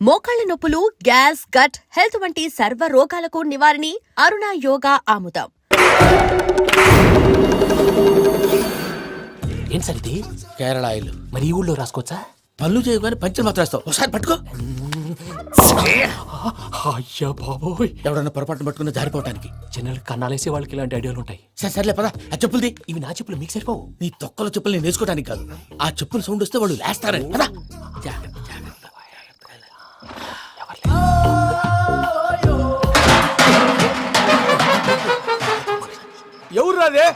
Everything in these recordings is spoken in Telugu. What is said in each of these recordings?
మోకాళ్ళ నొప్పులు గ్యాస్ గట్ హెల్త్ వంటి సర్వ రోగాలకు నివారణి అరుణ యోగా ఆముదం. ఏం సార్ ఇది కేరళ ఆయిల్. మరి ఈ ఊళ్ళో రాసుకోవచ్చా? పనులు చేయగానే పంచర్ మాత్రం వేస్తావు. ఒకసారి పట్టుకో. అయ్యా బాబోయ్. ఎవడన్నా పొరపాటు పట్టుకున్న జారిపోవటానికి. జనరల్ కన్నాలేసే వాళ్ళకి ఇలాంటి ఐడియాలు ఉంటాయి. సరే సర్లే పదా. ఆ చెప్పులది. ఇవి నా చెప్పులు మీకు సరిపోవు. నీ తొక్కల చెప్పులు నేను వేసుకోవడానికి కాదు. ఆ చెప్పుల సౌండ్ వస్తే వాళ్ళు లేస్తారని. పదా ఎవరు రాదే?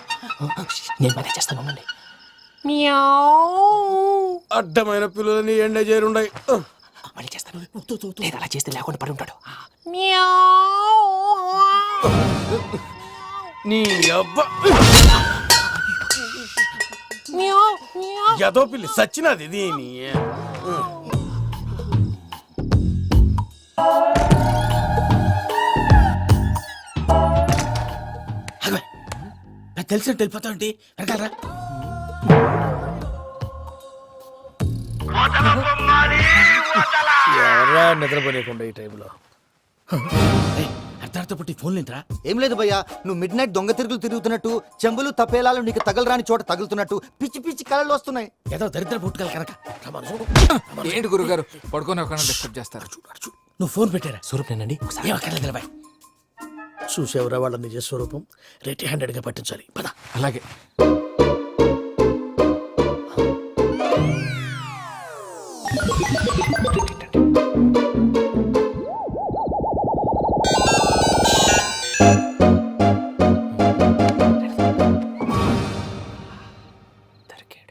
నేను మేనేజ్ చేస్తాను ఉండండి. అడ్డమైన పిల్లలని ఎండ చేరుండయి. మళ్ళీ చేస్తాను. లేదు అలా చేస్తే లేకుండా పడి ఉంటాడు. నీ అబ్బా. ఎదో పిల్లి సచ్చినది దీని. నాకు తెలిసినట్టు వెళ్ళిపోతావు ఏంటి? వెనకాలరా. ఎవరా నిద్రపోలేకుండా ఈ టైంలో? పుట్టి ఫోన్ లేంట్రా? ఏం లేదు భయ్యా నువ్వు మిడ్ నైట్ దొంగ తిరుగులు తిరుగుతున్నట్టు చెంబులు తపేలాలు నీకు తగలరాని చోట తగులుతున్నట్టు పిచ్చి పిచ్చి కళలు వస్తున్నాయి. ఏదో దరిద్ర పుట్టుకల కనుక. ఏంటి గురుగారు? పడుకొని ఒక డిస్టర్బ్ చేస్తారు. నువ్వు ఫోన్ పెట్టారా? స్వరూప్ నేనండి. ఒకసారి. ఏం అక్కర్లేదు నిలబాయ్ చూసేవరా వాళ్ళ నిజ స్వరూపం? రెట్టి హ్యాండెడ్గా పట్టించాలి. పద. అలాగే. దొరికాడు.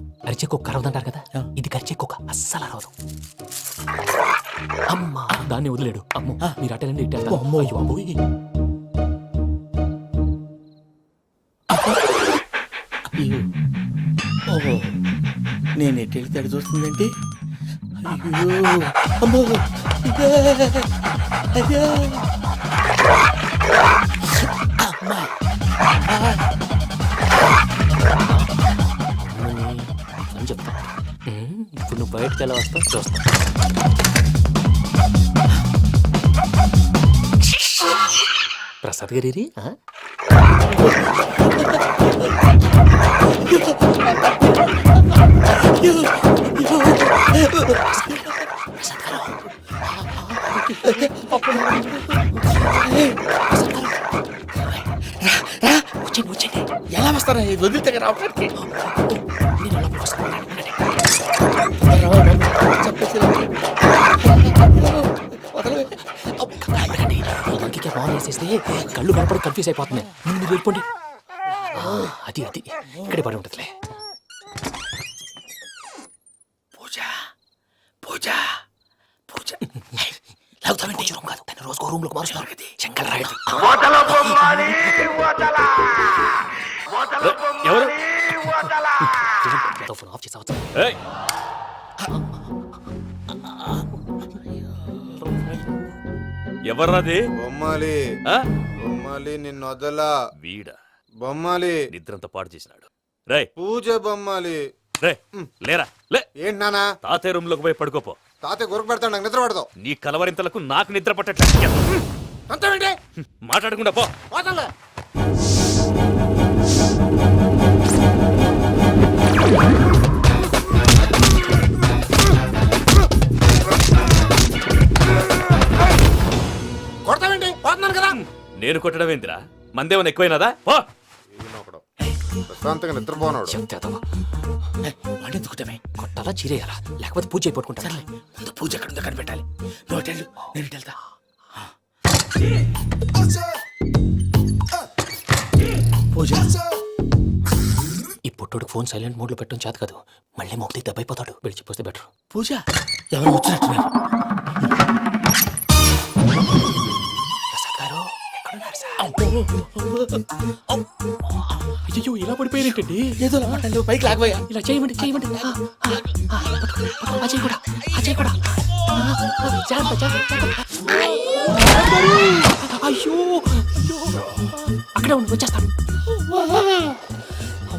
అరిచే కుక్క అరవదంటారు కదా? ఇది కరిచే కుక్క అస్సలు అరవదు అమ్మా దాన్ని వదిలేడు. అమ్మో మీరు అటెండి ఇటు వెళ్తారు. అమ్మో. అయ్యో, అమ్మోయ్. ఓహో నేను ఎటు వెళ్తే అటు చూస్తుందంటే? అయ్యో. అమ్మో. అయ్యో. అమ్మా. నువ్వు బయటకు ఎలా వస్తావు చూస్తా. ప్రసాద్ గారి ఆ? వచ్చేయండి వచ్చేయండి ఎలా వస్తారా ఇది వదిలితే రావడానికి కళ్ళు కనపడి కన్ఫ్యూజ్ అయిపోతున్నాయి. ముందు మీరు వెళ్ళిపోండి. అది అది. ఇక్కడే పడి ఉంటుందిలే. లాగుతామంటే రూమ్ కాదు. తను రోజుకో రూమ్లోకి మారుస్తున్నారు కదా శంకర్ రాయుడు. ఎవరు? ఫోన్ ఆఫ్ చేసావచ్చు! ఎవర్రాది? బొమ్మాలి. ఆ? బొమ్మాలి నిన్ను వదలా. వీడా. బొమ్మాలి. నిద్రంతా పాడు చేసినాడు. రేయ్. పూజ బొమ్మాలి. రే లేరా. లే. ఏంటి నానా తాతయ్య రూమ్లోకి పోయి పడుకోపో. తాతయ్య గురకు పెడతాడు నాకు నిద్ర పడతావు నీ కలవరింతలకు నాకు నిద్ర పట్టట్లేదు మాట్లాడకుండా పో. పోతాలే కొడతావేంటి? పోతున్నాను కదా. నేను కొట్టడం ఏంటిరా మందేమన్నా ఎక్కువైనదా ఓ ప్రశాంతంగా నిద్రపోనాడు. వాడెందుకుంటామే? కొట్టాలా చీరేయాలా? లేకపోతే పూజ అయిపోట్టుకుంటా సర్లే ముందు పూజ ఎక్కడ ఉందో కనిపెట్టాలి. నువ్వు వెళ్ళు, నేను ఇటు వెళ్తా పూజ. ఈ పుట్టుడు ఫోన్ సైలెంట్ మోడ్లో పెట్టడం చేత కాదు. మళ్ళీ మొక్కి దెబ్బైపోతాడు. విడిచిపోతే బెటర్. పూజ? ఎవరు వచ్చినట్టున్నారు? అయ్యో ఇలా పడిపోయినట్టండి? ఏదో మాట్లాడలేవు పైకి లాగబోయా. ఇలా చేయమండి చేయమండి. చేయి కూడా కూడా. జాగ్రత్త, అయ్యో. అక్కడే ఉండి వచ్చేస్తాను.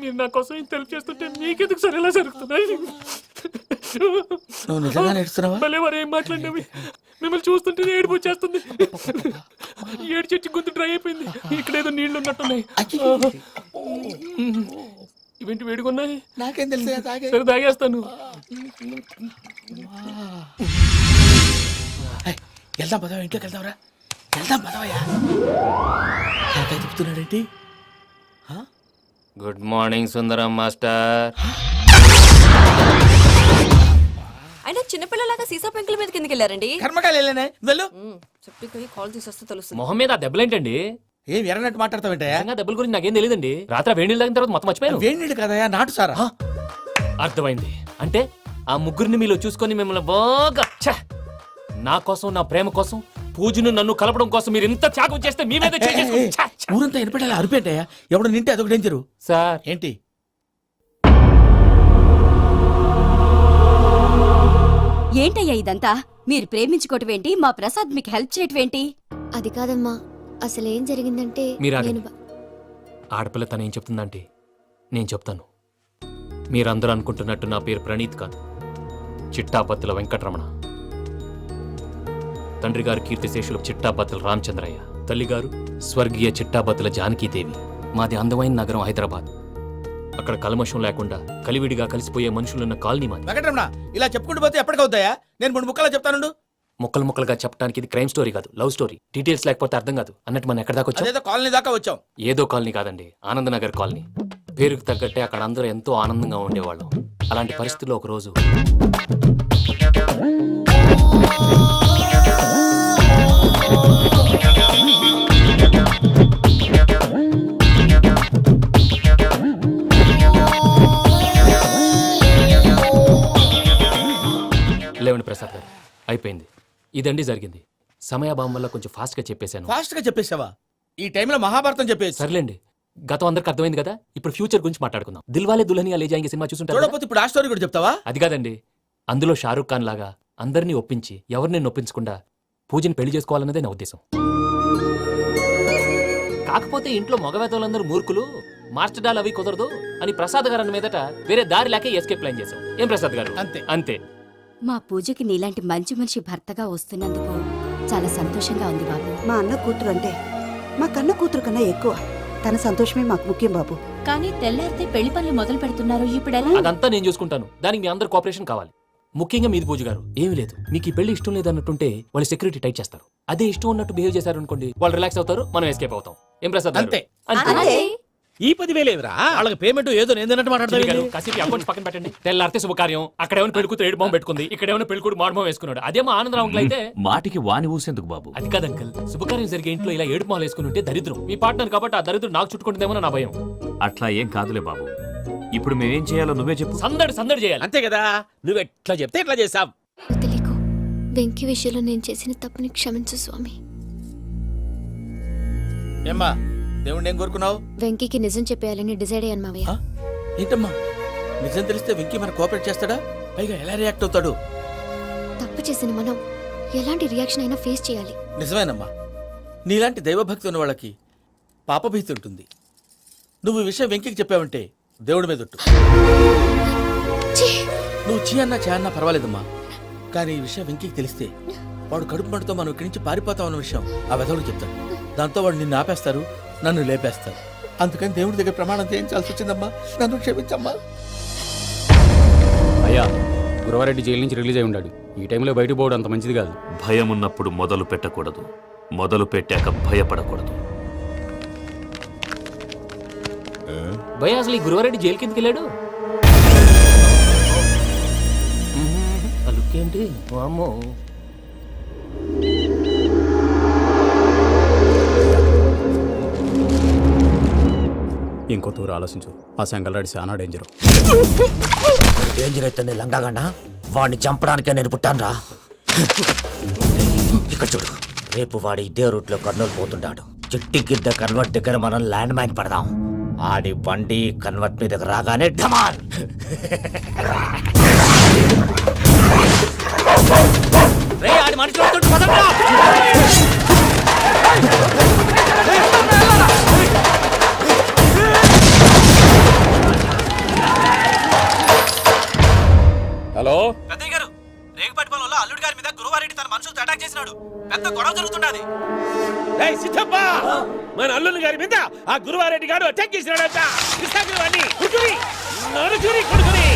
మీరు నా కోసం ఇంత హెల్ప్ చేస్తుంటే మీకెందుకు సరే ఎలా జరుగుతున్నాయి? నువ్వు నిజంగా నేర్చుతున్నావా? భలే వారు ఏం మాట్లాడినవి? మిమ్మల్ని చూస్తుంటే ఏడుపు వచ్చేస్తుంది. ఏడు చెట్టు గొంతు డ్రై అయిపోయింది. ఇక్కడ ఏదో నీళ్ళు ఉన్నట్టున్నాయి. ఇవేంటి వేడుకున్నాయి నాకేం తెలుసు తాగే. సరే తాగేస్తాను. వెళ్దాం పదవా ఇంట్లోకి వెళ్దాంరా. వెళ్దాం పదవయ్యా చెప్తున్నాడేంటి? Good morning Sundaram master. అయినా చిన్నపిల్లలాగా సీసా పెంకుల మీద కిందకి వెళ్ళారండి. కర్మకాయలు వెళ్ళానే. వెళ్ళు. చెప్పి కాల్ తీసొస్తే తెలుస్తుంది. మొహం మీద ఆ దెబ్బలేంటండి? ఏం ఎర్రనట్టు మాట్లాడతావేంటయ్యా నిజంగా దెబ్బల గురించి నాకేం తెలియదండి రాత్రి వేడి నీళ్ళు తాగిన తర్వాత మొత్తం మర్చిపోయాను. వేణిడు కదయా నాటు సారా అర్థమైంది. అంటే ఆ ముగ్గురిని మీలో చూసుకొని మిమ్మల్ని బాగా ఛ! నా కోసం నా ప్రేమ కోసం పూజను నన్ను కలపడం కోసం మీరు ఇంత త్యాగం చేస్తే మీ మీద చేయి చేసుకుని- ఛ! ఊరంతా వినపడేలా అరిపేంటయ్యా? ఎవడు నింటే అదొక డేంజరు సార్. ఏంటి? ఏంటయ్యా ఇదంతా? మీరు ప్రేమించుకోవటం ఏంటి? మా ప్రసాద్ మీకు హెల్ప్ చేయటం ఏంటి? అది కాదమ్మా. అసలు ఏం జరిగిందంటే మీరు ఆగండి. నేను బ- ఆడపిల్ల తను ఏం చెప్తుందంటే నేను చెప్తాను. మీరందరూ అనుకుంటున్నట్టు నా పేరు ప్రణీత్ కాదు. చిట్టాపత్తుల వెంకటరమణ. తండ్రి గారు కీర్తిశేషులు చిట్టాపత్తుల రామచంద్రయ్య. తల్లిగారు స్వర్గీయ చిట్టాపత్తుల జానకీదేవి మాది అందమైన నగరం హైదరాబాద్. అక్కడ కల్మషం లేకుండా కలివిడిగా కలిసిపోయే మనుషులున్న కాలనీ మాది. వెంకటరమణ ఇలా చెప్పుకుంటూ పోతే ఎప్పటికవుతాయా నేను మూడు ముక్కలా చెప్తానుండు. ముక్కలు ముక్కలుగా చెప్పడానికి ఇది క్రైమ్ స్టోరీ కాదు లవ్ స్టోరీ. డీటెయిల్స్ లేకపోతే అర్థం కాదు. అన్నట్టు మనం ఎక్కడ దాకా వచ్చాం? అదేదో కాలనీ దాకా వచ్చాం. ఏదో కాలనీ కాదండి ఆనందనగర్ కాలనీ. పేరుకు తగ్గట్టే అక్కడ అందరూ ఎంతో ఆనందంగా ఉండేవాళ్ళం. అలాంటి పరిస్థితుల్లో ఒక లేవండి ప్రసాద్ గారు అయిపోయింది. ఇదండి జరిగింది. సమయాభావం వల్ల కొంచెం ఫాస్ట్గా చెప్పేశాను. ఫాస్ట్గా చెప్పేసావా ఈ టైంలో మహాభారతం చెప్పేసి. సర్లేండి. గతం అందరికి అర్థమైంది కదా? ఇప్పుడు ఫ్యూచర్ గురించి మాట్లాడుకుందాం. దిల్వాలే దుల్హనియా లే జాయింగ్ సినిమా చూసుంటారు కదా? చూడకపోతే ఇప్పుడు ఆ స్టోరీ కూడా చెప్తావా? అది కాదండి. అందులో షారూఖ్ ఖాన్ లాగా అందరినీ ఒప్పించి ఎవరిని నొప్పించకుండా పూజని పెళ్ళి చేసుకోవాలన్నదే నా ఉద్దేశం. కాకపోతే ఇంట్లో మగవేతలందరూ మూర్ఖులు. మాస్టర్ డాల్ అవి కుదరదు అని ప్రసాద్ గారు అన్న మీదట వేరే దారి లేక ఎస్కేప్ ప్లాన్ చేశాం. ఏం ప్రసాద్ గారు? అంతే. అంతే. మా పూజకి నీలాంటి మంచి మనిషి భర్తగా వస్తున్నందుకు చాలా సంతోషంగా ఉంది బాబు. మా అన్న కూతురు అంటే మా కన్న కూతురు కన్నా ఎక్కువ. తన సంతోషమే మాకు ముఖ్యం బాబు. కానీ తెల్లారితే పెళ్ళి పనులు మొదలు పెడుతున్నారు. ఇప్పుడు ఎలా? అదంతా నేను చూసుకుంటాను. దానికి మీ అందరు కోఆపరేషన్ కావాలి. ముఖ్యంగా మీది పూజ గారు. ఏమీ లేదు. మీకు ఈ పెళ్ళి ఇష్టం లేదన్నట్టుంటే వాళ్ళు సెక్యూరిటీ టైట్ చేస్తారు. అదే ఇష్టం ఉన్నట్టు బిహేవ్ చేశారు అనుకోండి వాళ్ళు రిలాక్స్ అవుతారు మనం ఎస్కేప్ అవుతాం. ఏం ప్రసాద్? అంతే. అంతే. ఈ పదివేలేవిరా వాళ్ళకి పేమెంట్ ఏదో నేను తిన్నట్టు చిన్ని గారు, మాట్లాడతావు కాసేపు అకౌంట్స్ పక్కన పెట్టండి. తెల్లారితే శుభకార్యం. అక్కడ ఏమైనా పెళ్ళికూతురు ఏడు బాంబు పెట్టుకుంది. ఇక్కడ ఏమైనా పెళ్ళికూడు మాడుమో వేసుకున్నాడు. అదేమో ఆనందరావు అయితే మాటికి వాని ఊసేందుకు బాబు. అది కాదు అంకుల్. శుభకార్యం జరిగే ఇంట్లో ఇలా ఏడు మాలు వేసుకుని ఉంటే దరిద్రం. మీ పార్ట్నర్ కాబట్టి ఆ దరిద్రం నాకు చుట్టుకుంటుందేమో నా భయం. అట్లా ఏం కాదులే బాబు. ఇప్పుడు మేమేం చేయాలో నువ్వే చెప్పు. సందడి సందడి చేయాలి. అంతే కదా. నువ్వు ఎట్లా చెప్తే ఎట్లా చేసావు వెంకీ విషయంలో నేను చేసిన తప్పుని క్షమించు స్వామి. ఏమ్మా దేవుణ్ణి ఏం కోరుకున్నావు? వెంకీకి నిజం చెప్పేయాలని డిసైడ్ అయ్యాను మావయ్య? ఏంటమ్మా? నిజం తెలిస్తే వెంకీ మన కోఆపరేట్ చేస్తాడా? పైగా ఎలా రియాక్ట్ అవుతాడు? తప్పు చేసిన మనం ఎలాంటి రియాక్షన్ అయినా ఫేస్ చేయాలి. నిజమేనమ్మా. నీలాంటి దైవభక్తి ఉన్న వాళ్ళకి పాపభీతి ఉంటుంది. నువ్వు ఈ విషయం వెంకికి చెప్పావంటే దేవుడి మీద ఒట్టు! నువ్వు చీ అన్నా చే అన్నా పర్వాలేదమ్మా. కానీ ఈ విషయం వెంకీకి తెలిస్తే వాడు కడుపు మంటతో మనం ఇక్కడి నుంచి పారిపోతాం అన్న విషయం ఆ వెధవుడు చెప్తాడు. దాంతో వాడు నిన్ను ఆపేస్తారు నన్ను లేపేస్తారు. అందుకని దేవుడి దగ్గర ప్రమాణం చేయించాల్సి వచ్చిందమ్మా. నన్ను క్షమించమ్మా. అయ్యా గురవారెడ్డి జైలు నుంచి రిలీజ్ అయి ఉన్నాడు ఈ టైంలో బయటకు పోవడం అంత మంచిది కాదు. భయం ఉన్నప్పుడు మొదలు పెట్టకూడదు. మొదలు పెట్టాక భయపడకూడదు. భయ అసలు ఈ గురువారెడ్డి జైలు కిందకి వెళ్ళాడు? ఆ లుక్ ఏంటి? వామ్మో. ఇంకో తూరు ఆలోచించు. ఆ సంగల్రాడి చాలా డేంజర్ డేంజర్ అయితే లంగాగండ వాడిని చంపడానికే నేను పుట్టానురా. ఇక్కడ చూడు రేపు వాడు ఇదే రూట్లో కర్నూలు పోతుంటాడు. చిట్టి గిద్ద కన్వర్ట్ దగ్గర మనం ల్యాండ్ మైన్ పడదాం. ఆడి బండి కన్వర్ట్ మీద రాగానే ఢమాన్ రే ఆడి మనిషి హలో? పెద్దయ్య గారు రేగుపాటి పొలంలో అల్లుడి గారి మీద గురువారెడ్డి తన మనుషులతో అటాక్ చేసినాడు. పెద్ద గొడవ జరుగుతున్నది సిద్ధప్ప! మన అల్లుని గారి మీద ఆ గురువారెడ్డి గారు అటాక్ చేసినాడట. కృష్ణాగిరి వాడిని కుటురి నరుచురి కొడుకుని.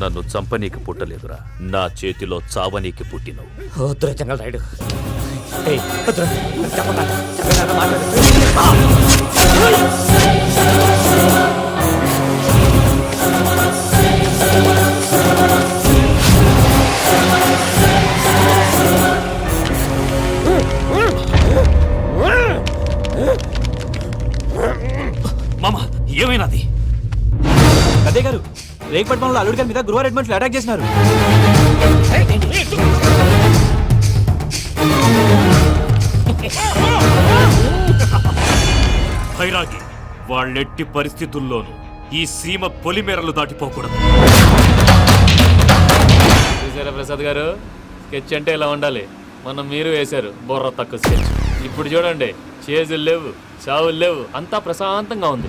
నన్ను చంపనీకి పుట్టలేదురా. నా చేతిలో చావనీకి పుట్టినవు. వద్దురా మాట్లాడు. మామ ఏమైనాది? పెద్దయ్య గారు రేగుపాటి పొలంలో అల్లుడి గారి మీద గురువారెడ్డి మనుషులు అటాక్ చేసినారు. భైరాగి వాళ్ళెట్టి పరిస్థితుల్లోనూ ఈ సీమ పొలిమేరలు దాటిపోకూడదు. చూసారా ప్రసాద్ గారు? స్కెచ్ అంటే ఇలా ఉండాలి. మనం మీరు వేశారు బుర్ర తక్కువ స్కెచ్. ఇప్పుడు చూడండి చేజులు లేవు చావులు లేవు అంతా ప్రశాంతంగా ఉంది.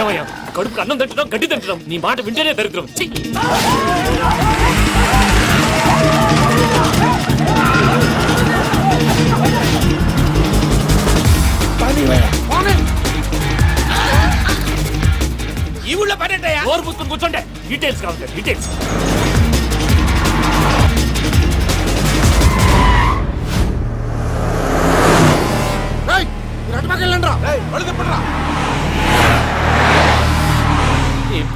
ఏమయ్యా? కడుపుకి అన్నం తింటున్నాం గడ్డి తింటున్నాం. నీ మాట వింటేనే దరిద్రం! ఈ ఊళ్ళో పడేటయ్యా నోరు పుస్తకం కూర్చోండి. డీటెయిల్స్ కావాలి డీటెయిల్స్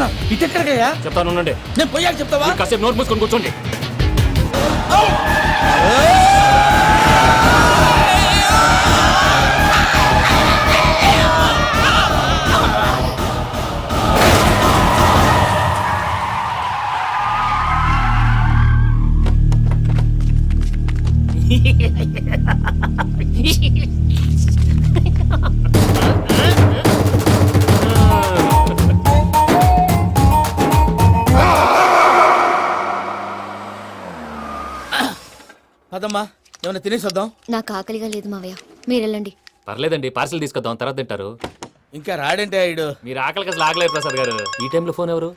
ఎక్కడే ఉన్నా ఇటు ఎక్కడికయ్యా చెప్తాను ఉండండి. నేను పోయాక చెప్తావా? కాసేపు నోట్ మూసుకొని కూర్చోండి. ఏమైనా తినేసి వద్దాం నాకు ఆకలిగా లేదు మావయ్య. మీరు వెళ్ళండి. పర్లేదండి పార్సిల్ తీసుకొద్దాం తర్వాత తింటారు. ఇంకా రాడంటే ఆయుడు. మీరు ఆకలికి అసలు ఆగలేదు ప్రసాద్ గారు. ఈ టైంలో ఫోన్ ఎవరు?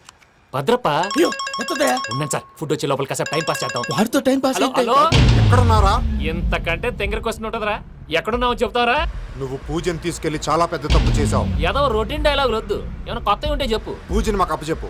భద్రప్ప? అయ్యో ఎత్తదయ్యా ఉన్నాను సార్ ఫుడ్ వచ్చే లోపల కాసేపు టైం పాస్ చేద్దాం. వాడితో టైం పాస్ హలో ఎక్కడున్నారా ఇంతకంటే తెంగర క్వశ్చన్ ఉంటుందిరా. ఎక్కడున్నావు చెప్తావరా? నువ్వు పూజని తీసుకెళ్ళి చాలా పెద్ద తప్పు చేశావు. ఏదో రొటీన్ డైలాగ్ వద్దు ఏమైనా కొత్తవి ఉంటే చెప్పు. పూజని మాకు అప్పచెప్పు.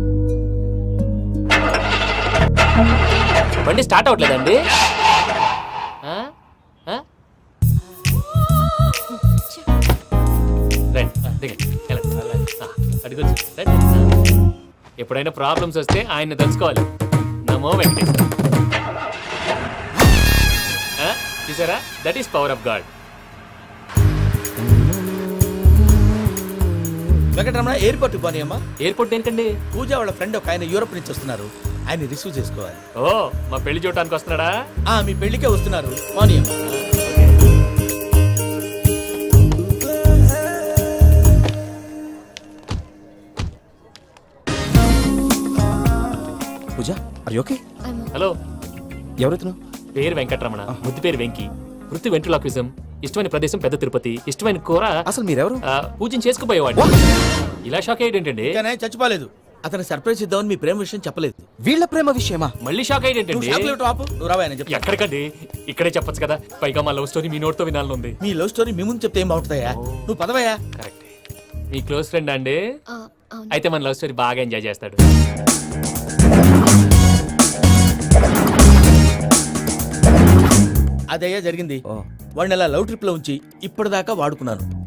బండి స్టార్ట్ అవ్వట్లేదండి. రండి. ఎప్పుడైనా ప్రాబ్లమ్స్ వస్తే ఆయన్ని తెలుసుకోవాలి. నమో వెంకటేశ్వర? చూసారా? That is power of God Venkataramana ఎయిర్పోర్ట్కి పోనీ అమ్మా ఎయిర్పోర్ట్ ఏంటండి? పూజ వాళ్ళ ఫ్రెండ్ ఒక ఆయన యూరోప్ నుంచి వస్తున్నారు. ఆయన రిసీవ్ చేసుకోవాలి. ఓ మా పెళ్ళి చూడటానికి వస్తున్నాడా? ఆ మీ పెళ్ళికే వస్తున్నారు అమ్మా పూజ అరే ఓకే హలో. ఎవరైతున్నావు పేరు వెంకటరమణ. ముద్దు పేరు వెంకి. వృత్తి వెంట్రులాక్విజం. ఇష్టమైన ప్రదేశం పెద్ద తిరుపతి. ఇష్టమైన కూర. అసలు మీరెవరు? పూజను చేసుకుపోయేవాడు ఇలా షాక్ అయ్యేటండి కానీ చచ్చిపోలేదు. అతను సర్ప్రైజ్ ఇద్దామని మీ ప్రేమ విషయం చెప్పలేదు. వీళ్ళ ప్రేమ విషయమా? మళ్ళీ షాక్ నువ్వు అయ్యేటండి ఆపు. నువ్వు రావా ఆయన చెప్తా. ఎక్కడికండి? ఇక్కడే చెప్పొచ్చు కదా. పైగా మా లవ్ స్టోరీ మీ నోట్తో వినాలని ఉంది మీ లవ్ స్టోరీ మీ ముందు చెప్తే ఏం బాగుంటుందయ్యా? నువ్వు పదవయ్యా? కరెక్ట్. మీ క్లోజ్ ఫ్రెండ్ అండి? అవును. అయితే మన లవ్ స్టోరీ బాగా ఎంజాయ్ చేస్తాడు. అదయ్యా జరిగింది. ఓ. వాడిని అలా లవ్ ట్రిప్లో ఉంచి ఇప్పటిదాకా వాడుకున్నాను.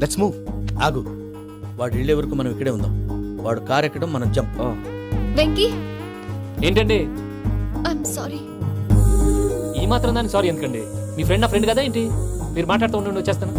లెట్స్ మూవ్ ఆగు. వాడు వెళ్ళే వరకు మనం ఇక్కడే ఉందాం. వాడు కార్ ఎక్కడం మనం జంప్. వెంకీ? ఏంటండి? ఐఎమ్ సారీ ఈ మాత్రం దానికి సారీ ఎందుకండి? మీ ఫ్రెండ్ నా ఫ్రెండ్ కదా ఏంటి? మీరు మాట్లాడుతూ ఉండండి వచ్చేస్తాను.